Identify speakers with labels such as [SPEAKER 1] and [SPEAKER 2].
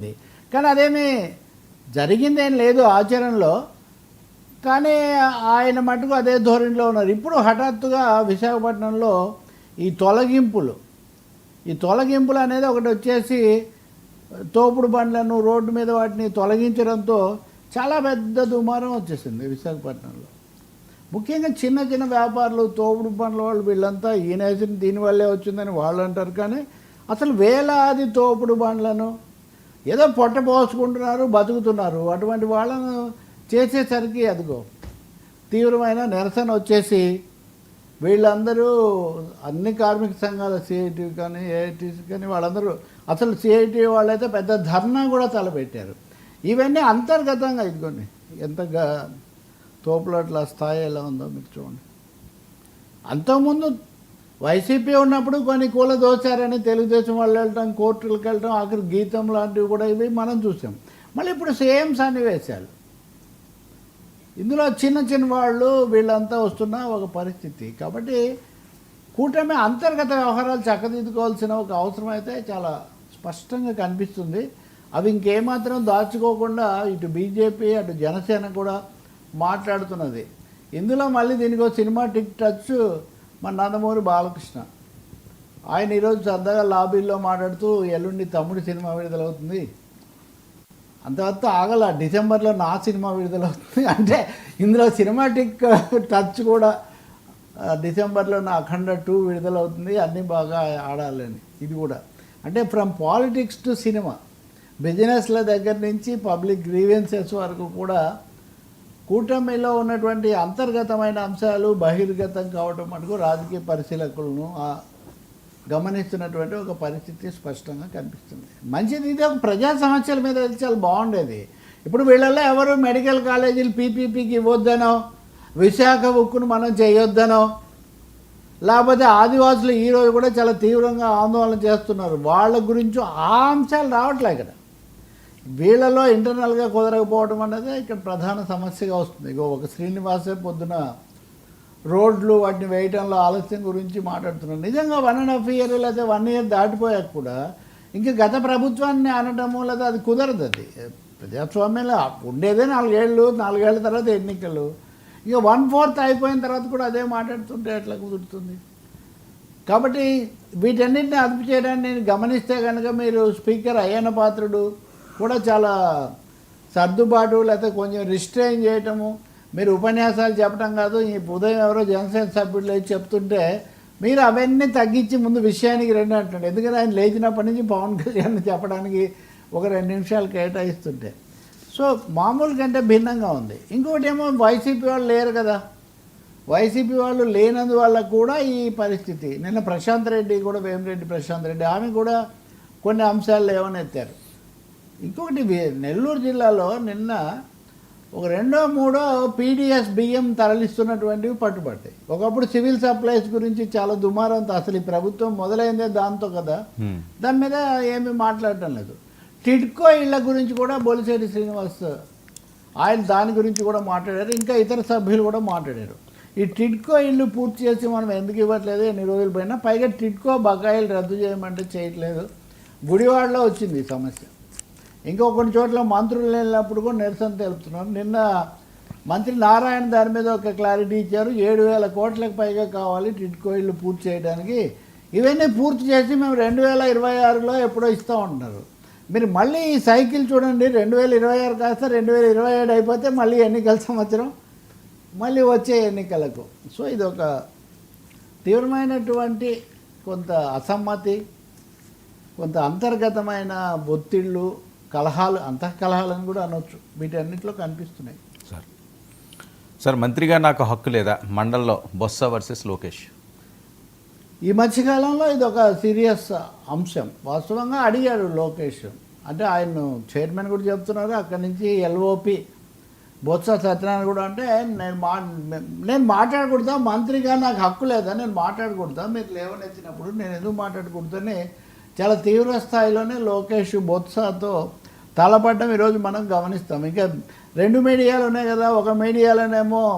[SPEAKER 1] ఉంది. కానీ అదేమి జరిగిందేం లేదు ఆచరణలో. కానీ ఆయన మటుకు అదే ధోరణిలో ఉన్నారు. ఇప్పుడు హఠాత్తుగా విశాఖపట్నంలో ఈ తొలగింపులు. ఈ తొలగింపులు అనేది ఒకటి వచ్చేసి తోపుడు బండ్లను రోడ్డు మీద వాటిని తొలగించడంతో చాలా పెద్ద దుమారం వచ్చేసింది విశాఖపట్నంలో. ముఖ్యంగా చిన్న చిన్న వ్యాపారులు తోపుడు బండ్ల వాళ్ళు వీళ్ళంతా ఈయన దీనివల్లే వచ్చిందని వాళ్ళు అంటారు. కానీ అసలు వేలాది తోపుడు బండ్లను ఏదో పొట్ట పోసుకుంటున్నారు బతుకుతున్నారు. అటువంటి వాళ్ళను చేసేసరికి అదిగో తీవ్రమైన నిరసన వచ్చేసి వీళ్ళందరూ అన్ని కార్మిక సంఘాల సిఐటి కానీ ఏఐటీసీ కానీ వాళ్ళందరూ అసలు సిఐటి వాళ్ళైతే పెద్ద ధర్నా కూడా తలపెట్టారు. ఇవన్నీ అంతర్గతంగా ఇదిగోండి ఎంత గా- తోపులాట్ల స్థాయి ఎలా ఉందో మీరు చూడండి. అంతకుముందు వైసీపీ ఉన్నప్పుడు కొన్ని కూల దోచారని తెలుగుదేశం వాళ్ళు వెళ్ళటం కోర్టులకు వెళ్ళటం ఆఖరి గీతం లాంటివి కూడా ఇవి మనం చూసాం. మళ్ళీ ఇప్పుడు సేమ్ సన్నివేశాలు. ఇందులో చిన్న చిన్న వాళ్ళు వీళ్ళంతా వస్తున్న ఒక పరిస్థితి. కాబట్టి కూటమి అంతర్గత వ్యవహారాలు చక్కదిద్దుకోవాల్సిన ఒక అవసరం అయితే చాలా స్పష్టంగా కనిపిస్తుంది. అవి ఇంకేమాత్రం దాచుకోకుండా ఇటు బీజేపీ అటు జనసేన కూడా మాట్లాడుతున్నది. ఇందులో మళ్ళీ దీనికి ఒక సినిమాటిక్ టచ్ మన నందమూరి బాలకృష్ణ. ఆయన ఈరోజు సరదాగా లాబీల్లో మాట్లాడుతూ ఎల్లుండి తమ్ముడి సినిమా విడుదలవుతుంది. అంతవరకు ఆగల డిసెంబర్లో నా సినిమా విడుదలవుతుంది. అంటే ఇందులో సినిమాటిక్ టచ్ కూడా డిసెంబర్లో నా అఖండ టూ విడుదలవుతుంది. అన్నీ బాగా ఆడాలని. ఇది కూడా. అంటే ఫ్రమ్ పాలిటిక్స్ టు సినిమా. బిజినెస్ల దగ్గర నుంచి పబ్లిక్ గ్రీవెన్సెస్ వరకు కూడా కూటమిలో ఉన్నటువంటి అంతర్గతమైన అంశాలు బహిర్గతం కావటం మటుకు రాజకీయ పరిశీలకులను గమనిస్తున్నటువంటి ఒక పరిస్థితి స్పష్టంగా కనిపిస్తుంది. మంచిది ఇది ఒక ప్రజా సమస్యల మీద వెళ్తే చాలా బాగుండేది. ఇప్పుడు వీళ్ళల్లో ఎవరు మెడికల్ కాలేజీలు పీపీపీకి ఇవ్వద్దనో విశాఖ ఉక్కును మనం చేయొద్దనో లేకపోతే ఆదివాసులు ఈరోజు కూడా చాలా తీవ్రంగా ఆందోళన చేస్తున్నారు. వాళ్ళ గురించి ఆ అంశాలు రావట్లే ఇక్కడ వీళ్ళలో ఇంటర్నల్గా కుదరకపోవడం అనేది ఇక్కడ ప్రధాన సమస్యగా వస్తుంది. ఇగో ఒక శ్రీనివాసే పొద్దున రోడ్లు వాటిని వేయటంలో ఆలస్యం గురించి మాట్లాడుతున్నారు నిజంగా వన్ అండ్ హాఫ్ ఇయర్ లేకపోతే వన్ ఇయర్ దాటిపోయాక కూడా ఇంకా గత ప్రభుత్వాన్ని అనటము లేదా అది కుదరదు అది. ప్రజాస్వామ్యంలో ఉండేదే నాలుగేళ్ళు నాలుగేళ్ళ తర్వాత ఎన్నికలు. ఇక వన్ ఫోర్త్ అయిపోయిన తర్వాత కూడా అదే మాట్లాడుతుంటే ఎట్లా కుదురుతుంది? కాబట్టి వీటన్నిటిని అదుపు చేయడానికి నేను గమనిస్తే కనుక మీరు స్పీకర్ అయ్యన పాత్రుడు కూడా చాలా సర్దుబాటు లేకపోతే కొంచెం రిస్ట్రైన్ చేయటము. మీరు ఉపన్యాసాలు చెప్పడం కాదు ఈ ఉదయం ఎవరో జనసేన సభ్యులు లేచి చెప్తుంటే మీరు అవన్నీ తగ్గించి ముందు విషయానికి రండి అంటుండే. ఎందుకంటే ఆయన లేచినప్పటి నుంచి పవన్ కళ్యాణ్ చెప్పడానికి ఒక రెండు నిమిషాలు కేటాయిస్తుంటే. సో మామూలు కంటే భిన్నంగా ఉంది. ఇంకొకటి ఏమో వైసీపీ వాళ్ళు లేరు కదా. వైసీపీ వాళ్ళు లేనందువల్ల కూడా ఈ పరిస్థితి. నిన్న ప్రశాంత్ రెడ్డి కూడా వేమిరెడ్డి ప్రశాంత్ రెడ్డి ఆమె కూడా కొన్ని అంశాలు లేవనెత్తారు. ఇంకొకటి నెల్లూరు జిల్లాలో నిన్న ఒక రెండో మూడో పీడిఎస్ బియ్యం తరలిస్తున్నటువంటివి పట్టుబట్టాయి. ఒకప్పుడు సివిల్ సప్లైస్ గురించి చాలా దుమారంతో అసలు ఈ ప్రభుత్వం మొదలైందే దాంతో కదా. దాని మీద ఏమీ మాట్లాడటం లేదు. టిడ్కో ఇళ్ళ గురించి కూడా బొలిశెట్టి శ్రీనివాస్ ఆయన దాని గురించి కూడా మాట్లాడారు. ఇంకా ఇతర సభ్యులు కూడా మాట్లాడారు. ఈ టిడ్కో ఇల్లు పూర్తి చేసి మనం ఎందుకు ఇవ్వట్లేదు? ఎన్ని రోజులు పైగా టిడ్కో బకాయిలు రద్దు చేయమంటే చేయట్లేదు. గుడివాడలో వచ్చింది ఈ సమస్య. ఇంకో కొన్ని చోట్ల మంత్రులు వెళ్ళినప్పుడు కూడా నిరసన తెలుపుతున్నారు నిన్న మంత్రి నారాయణ దాని మీద ఒక క్లారిటీ ఇచ్చారు. ఏడు వేల కోట్లకు పైగా కావాలి టిట్కో ఇల్లు పూర్తి చేయడానికి. ఇవన్నీ పూర్తి చేసి మేము రెండు వేల ఇరవై ఆరులో ఎప్పుడో ఇస్తూ ఉంటారు మీరు మళ్ళీ ఈ సైకిల్ చూడండి. రెండు వేల ఇరవై ఆరు కాస్త రెండు వేల ఇరవై ఏడు అయిపోతే మళ్ళీ ఎన్నికల సంవత్సరం మళ్ళీ వచ్చే ఎన్నికలకు. సో ఇది ఒక తీవ్రమైనటువంటి కొంత అసమ్మతి కొంత అంతర్గతమైన ఒత్తిళ్ళు కలహాలు అంతఃకలహాలను కూడా అనొచ్చు. వీటన్నిటిలో కనిపిస్తున్నాయి.
[SPEAKER 2] సార్. సార్ మంత్రిగా నాకు హక్కు లేదా? మండల్లో బొత్స వర్సెస్ లోకేష్.
[SPEAKER 1] ఈ మధ్యకాలంలో ఇది ఒక సీరియస్ అంశం. వాస్తవంగా అడిగాడు లోకేష్. అంటే ఆయన చైర్మన్ కూడా చెప్తున్నారు. అక్కడి నుంచి ఎల్ఓపి బొత్స సత్యనారాయణ కూడా అంటే నేను మా నేను మాట్లాడకూడదా? మంత్రిగా నాకు హక్కు లేదా? నేను మాట్లాడకూడదా? మీరు లేవనెత్తినప్పుడు నేను ఎందుకు మాట్లాడకూడదని చాలా తీవ్ర స్థాయిలోనే లోకేష్ బొత్సతో తలపడడం ఈరోజు మనం గమనిస్తాం. ఇంకా రెండు మీడియాలు ఉన్నాయి కదా ఒక మీడియాలోనేమో